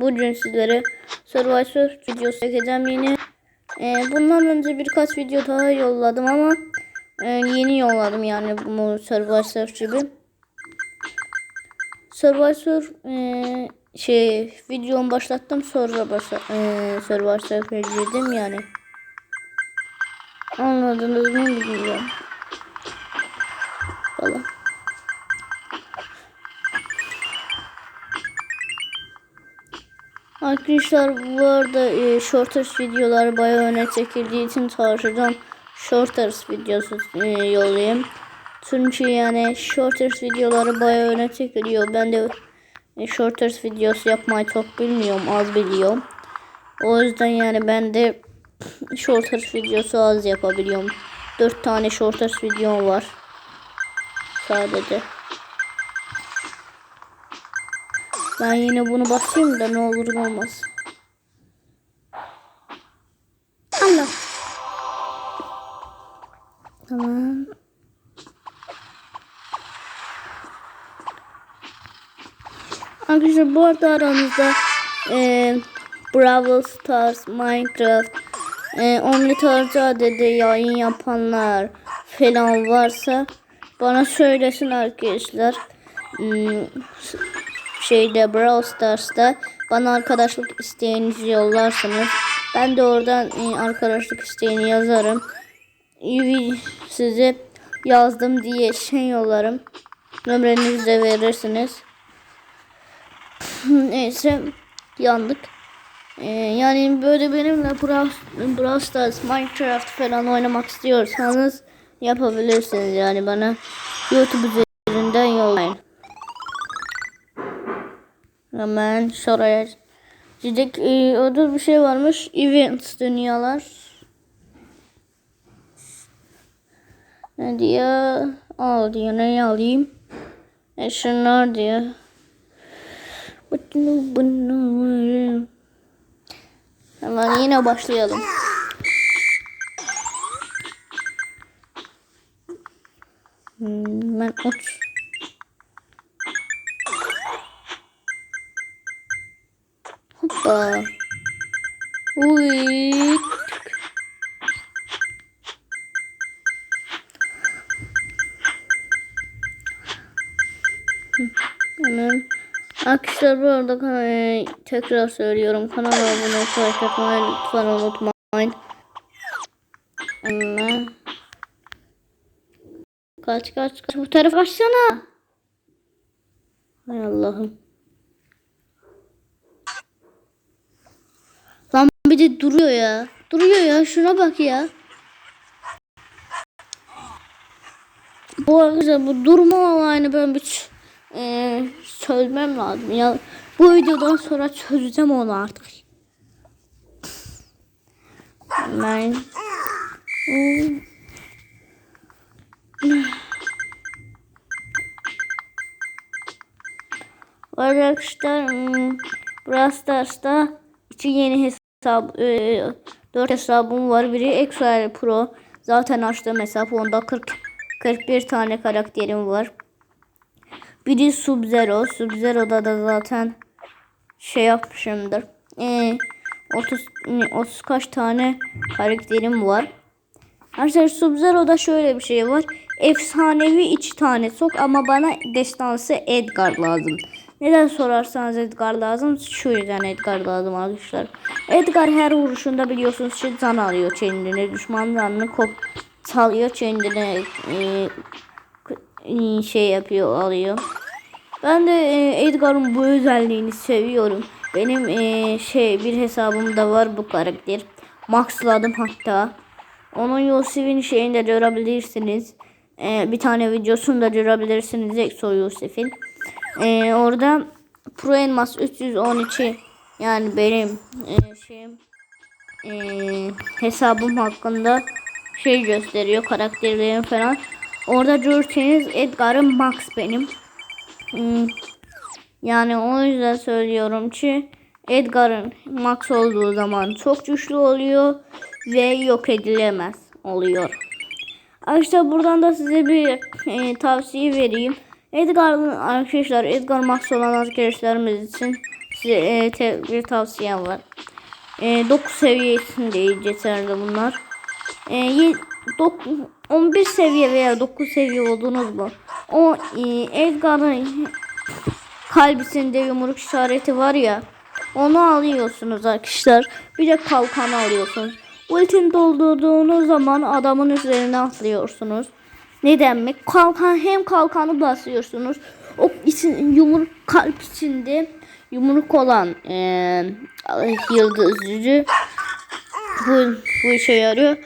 Bugün sizlere Survivor videosu çekeceğim yine. Ee, bundan önce birkaç video daha yolladım ama e, yeni yolladım yani bu Survivor gibi. Survivor e, şey videomu başlattım sonra başla, e, Survivor girdim yani. Anladınız mı bilmiyorum. Falan. Arkadaşlar bu arada e, Shorters videolar bayağı öne çekildiği için çalışacağım. Shorters videosu e, yollayayım. Çünkü yani Shorters videoları bayağı öne çekiliyor. Ben de e, Shorters videosu yapmayı çok bilmiyorum. Az biliyorum. O yüzden yani ben de Shorters videosu az yapabiliyorum. 4 tane Shorters videom var. Sadece. Ben yine bunu basayım da ne olur ne olmaz. Allah. Tamam. Arkadaşlar bu arada aranızda e, Brawl Stars, Minecraft, e, Only Tarcade'de yayın yapanlar falan varsa bana söylesin arkadaşlar. Hmm, şeyde Brawl Stars'ta bana arkadaşlık isteğinizi yollarsınız. Ben de oradan e, arkadaşlık isteğini yazarım. Size yazdım diye şey yollarım. Numaranızı da verirsiniz. Neyse yandık. Ee, yani böyle benimle Brawl Stars, Minecraft falan oynamak istiyorsanız yapabilirsiniz yani bana YouTube Hemen şuraya gidecek. Ee, orada bir şey varmış. Events dünyalar. Ne diyor? Al diyor. Ne alayım? E şunlar diyor. Hemen yine başlayalım. Hmm, ben uç. Hoppa. Uy. Hemen. Arkadaşlar bu arada e, tekrar söylüyorum. Kanala abone olmayı unutmayın. Lütfen unutmayın. Hemen. Kaç kaç kaç. Bu tarafa kaçsana. Hay Allah'ım. Lan bir de duruyor ya. Duruyor ya. Şuna bak ya. Bu arkadaşlar bu durma olayını ben bir e, çözmem lazım. Ya bu videodan sonra çözeceğim onu artık. Ben arkadaşlar hmm, Brawl Stars'ta iki yeni hesap, e, 4 hesabım var. Biri Excel Pro. Zaten açtığım hesap. Onda 40 41 tane karakterim var. Biri Sub-Zero. Sub-Zero'da da zaten şey yapmışımdır. Ee, 30, 30 kaç tane karakterim var. Arkadaşlar Sub-Zero'da şöyle bir şey var. Efsanevi iki tane sok ama bana destansı Edgar lazım. Neden sorarsanız Edgar lazım. Şu yüzden Edgar lazım arkadaşlar. Edgar her vuruşunda biliyorsunuz ki can alıyor kendine. Düşman canını kop salıyor kendine e, e, şey yapıyor alıyor. Ben de e, Edgar'ın bu özelliğini seviyorum. Benim e, şey bir hesabımda var bu karakter. Maxladım hatta. Onun Yosef'in şeyini de görebilirsiniz. E, bir tane videosunu da görebilirsiniz Exo Yosef'in. E, orada Pro Elmas 312 yani benim e, şeyim e, hesabım hakkında şey gösteriyor karakterlerim falan. Orada görürseniz Edgar'ın Max benim. Hmm, Yani o yüzden söylüyorum ki Edgar'ın max olduğu zaman çok güçlü oluyor ve yok edilemez oluyor. Arkadaşlar buradan da size bir e, tavsiye vereyim. Edgar'ın arkadaşlar Edgar max olan arkadaşlarımız için size e, te- bir tavsiyem var. E, 9 seviyesinde yeterli bunlar. E, ye- dok- 11 seviye veya 9 seviye oldunuz mu? O e, Edgar'ın kalbisinde yumruk işareti var ya. Onu alıyorsunuz arkadaşlar. Bir de kalkanı alıyorsunuz. Ultin doldurduğunuz zaman adamın üzerine atlıyorsunuz. Neden mi? Kalkan hem kalkanı basıyorsunuz. O için yumruk kalp içinde yumruk olan eee yıldız yüzü bu, bu işe yarıyor.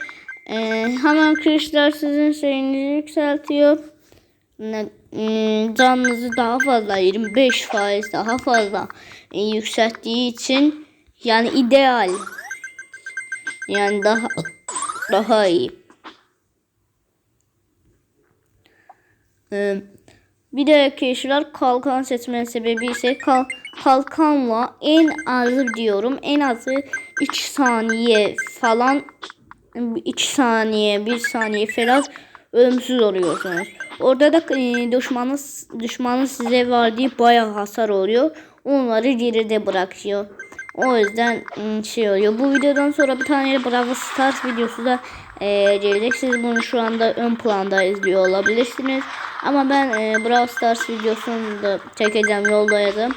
Eee hemen kılıçlar sizin şeyinizi yükseltiyor. Ne- canınızı daha fazla 25 faiz daha fazla e, yükselttiği için yani ideal yani daha daha iyi. Ee, bir de kişiler kalkan seçmenin sebebi ise kal, kalkanla en azı diyorum en azı 3 saniye falan 2 saniye 1 saniye falan ölümsüz oluyorsunuz. Orada da e, düşmanın, düşmanın size verdiği bayağı hasar oluyor. Onları geride bırakıyor. O yüzden ım, şey oluyor. Bu videodan sonra bir tane Bravo Stars videosu da e, gelecek. Siz bunu şu anda ön planda izliyor olabilirsiniz. Ama ben e, Brawl Stars videosunu da çekeceğim yoldaydım.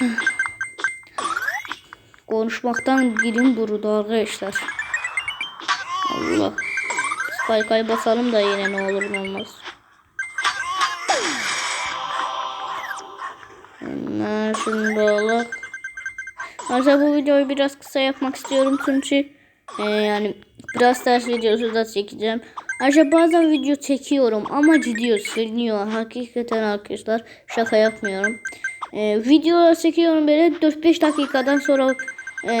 Konuşmaktan dilim durudu arkadaşlar. Allah. Spike'ı basalım da yine ne olur ne olmaz. Hemen şunu da alalım. Arkadaşlar bu videoyu biraz kısa yapmak istiyorum çünkü e, yani biraz ders videosu da çekeceğim. Arkadaşlar bazen video çekiyorum ama gidiyor siliniyor. Hakikaten arkadaşlar şaka yapmıyorum. E, videolar çekiyorum böyle 4-5 dakikadan sonra e,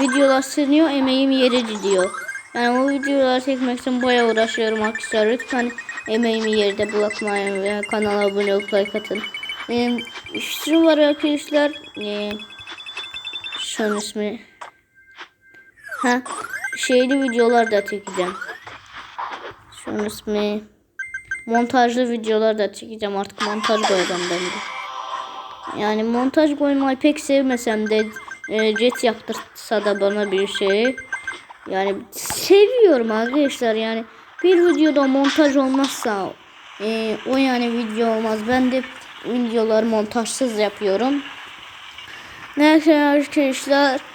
videolar siliniyor emeğim yere gidiyor. Yani o videoları çekmek için bayağı uğraşıyorum arkadaşlar. Lütfen emeğimi yerde bırakmayın ve kanala abone olup like atın. E, şu var arkadaşlar. E, Şunun ismi. Ha, şeyli videolar da çekeceğim. Şunun ismi. Montajlı videolar da çekeceğim. Artık montaj koyacağım ben de. Yani montaj koymayı pek sevmesem de e, jet yaptırsa da bana bir şey. Yani seviyorum arkadaşlar yani bir videoda montaj olmazsa e, o yani video olmaz. Ben de videoları montajsız yapıyorum. Neyse arkadaşlar.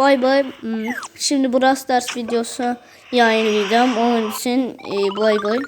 Bay bay. Hmm, Şimdi Brawl Stars videosu yayınlayacağım. Onun için e, bay bay.